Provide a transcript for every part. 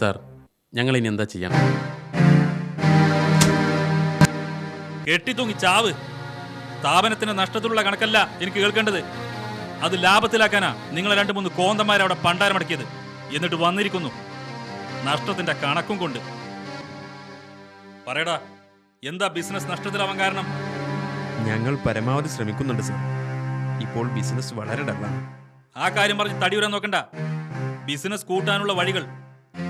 Sir ഞങ്ങൾ ഇനി എന്താ ചെയ്യണം കെട്ടിത്തൂങ്ങി ചാവ്. സ്ഥാപനത്തിന്റെ നഷ്ടത്തിലുള്ള കണക്കല്ല എനിക്ക് കേൾക്കേണ്ടത്. അത് ലാഭത്തിലാക്കാനാ നിങ്ങൾ രണ്ടു മൂന്ന് കോന്തന്മാരവിടെ പണ്ടാരമടക്കിയത് എന്നിട്ട് വന്നിരിക്കുന്നു. നഷ്ടത്തിന്റെ കണക്കും കൊണ്ട്. പറയടാ എന്താ ബിസിനസ് നഷ്ടത്തിലാവാൻ കാരണം? ഞങ്ങൾ പരമാവധി ശ്രമിക്കുന്നുണ്ട് സാർ. ഇപ്പോൾ ബിസിനസ് വളരെ ഡള്ളാണ്. ആ കാര്യം പറഞ്ഞ് തടിയുരാൻ നോക്കണ്ട. ബിസിനസ് കൂട്ടാനുള്ള വഴികൾ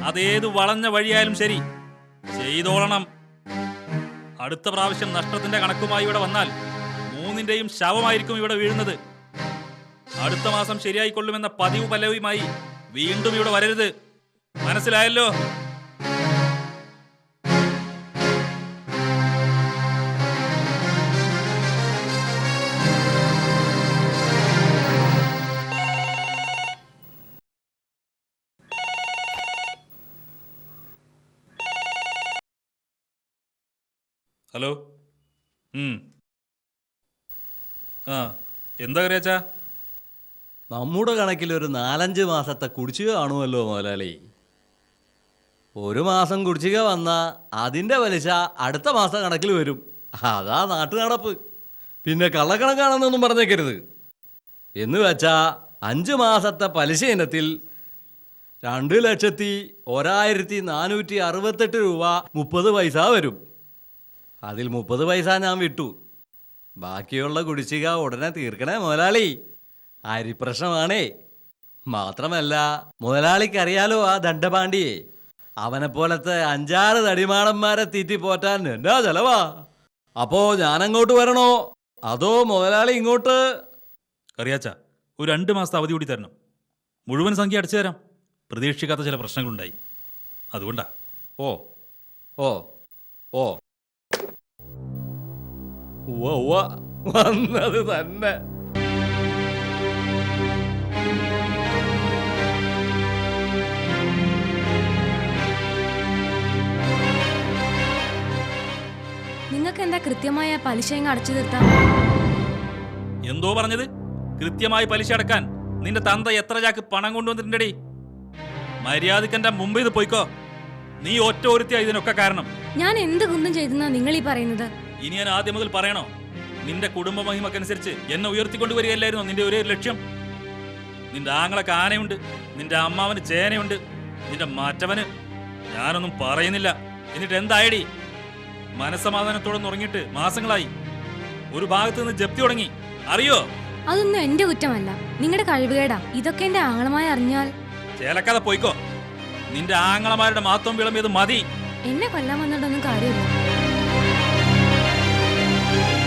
അതേത് വളഞ്ഞ വഴിയായാലും ശരി. ചെയ്തോളണം. അടുത്ത പ്രാവശ്യം നഷ്ടത്തിന്റെ കണക്കുമായി ഇവിടെ വന്നാൽ മൂന്നിന്റെയും ശവമായിരിക്കും ഇവിടെ വീഴുന്നത്. അടുത്ത മാസം ശരിയായിക്കൊള്ളുമെന്ന പതിവ് പലവുമായി വീണ്ടും ഇവിടെ വരരുത്. മനസ്സിലായല്ലോ? ഹലോ. ആ എന്താ കറിയാച്ചാ നമ്മുടെ കണക്കിൽ ഒരു നാലഞ്ച് മാസത്തെ കുടിശ്ശിക കാണുമല്ലോ മുതലാളി ഒരു മാസം കുടിശ്ശിക വന്ന അതിന്റെ പലിശ അടുത്ത മാസം കണക്കിൽ വരും. അതാ നാട്ടു നടപ്പ് പിന്നെ കള്ളക്കണക്കാണെന്നൊന്നും പറഞ്ഞേക്കരുത്. എന്ന് വെച്ചാൽ അഞ്ച് മാസത്തെ പലിശ ഇനത്തിൽ രണ്ട് ലക്ഷത്തി ഒരായിരത്തി നാനൂറ്റി അറുപത്തെട്ട് രൂപ മുപ്പത് പൈസ വരും. അതിൽ മുപ്പത് പൈസ ഞാൻ വിട്ടു. ബാക്കിയുള്ള കുടിശ്ശിക ഉടനെ തീർക്കണേ മുതലാളി. അരിപ്രശ്നമാണേ. മാത്രമല്ല മുതലാളിക്കറിയാലോ ആ ദണ്ഡപാണ്ടിയെ അവനെ പോലത്തെ അഞ്ചാറ് തടിമാടന്മാരെ തീറ്റി പോറ്റാൻ എന്നാ ചെലവാ? അപ്പോ ഞാനങ്ങോട്ട് വരണോ? അതോ മുതലാളി ഇങ്ങോട്ട്? കറിയാച്ച ഒരു രണ്ട് മാസത്തെ അവധി കൂടി തരണം. മുഴുവൻ സംഖ്യ അടച്ചു തരാം. പ്രതീക്ഷിക്കാത്ത ചില പ്രശ്നങ്ങളുണ്ടായി. അതുകൊണ്ടാ. ഓ ഓ ഓ. ഉവ്വ വന്നത് തന്നെ. നിങ്ങൾക്ക് എന്താ കൃത്യമായ പലിശ ഇങ്ങ് അടച്ചു തീർത്താ? എന്തോ പറഞ്ഞത്? കൃത്യമായി പലിശ അടക്കാൻ നിന്റെ തന്ത എത്ര ചാക്ക് പണം കൊണ്ടുവന്നിട്ടുണ്ടടി? മര്യാദയ്ക്ക് എന്റെ മുമ്പിൽ നിന്ന് പോയിക്കോ. നീ ഒറ്റ ഒരുത്തിയാ ഇതിനൊക്കെ കാരണം. ഞാൻ എന്ത് കുന്തം ചെയ്തെന്നാ നിങ്ങൾ ഈ പറയുന്നത്? ഇനി ഞാൻ ആദ്യം മുതൽ പറയണോ? നിന്റെ കുടുംബ മഹിമക്കനുസരിച്ച് എന്നെ ഉയർത്തിക്കൊണ്ടുവരികയല്ലായിരുന്നു നിന്റെ ഒരേ ലക്ഷ്യം? നിന്റെ ആങ്ങളൊക്കെ ആനയുണ്ട് നിന്റെ അമ്മാവന് ചേനയുണ്ട് നിന്റെ മാറ്റവന് ഞാനൊന്നും പറയുന്നില്ല. എന്നിട്ട് എന്തായടി? മനസ്സമാധാനത്തോടെ ഉറങ്ങിയിട്ട് മാസങ്ങളായി. ഒരു ഭാഗത്ത് നിന്ന് ജപ്തി തുടങ്ങി. അറിയോ? അതൊന്നും എന്റെ കുറ്റമല്ല. നിങ്ങളുടെ കഴിവുകേടാ. ഇതൊക്കെ എന്റെ ആങ്ങളമായി അറിഞ്ഞാൽ. ചേലക്കാതെ പോയിക്കോ. നിന്റെ ആങ്ങളമാരുടെ മാത്രം വിളമ്പിയത് മതി. എന്നെ കൊല്ലാൻ വന്നിട്ടൊന്നും കാര്യമില്ല. thank you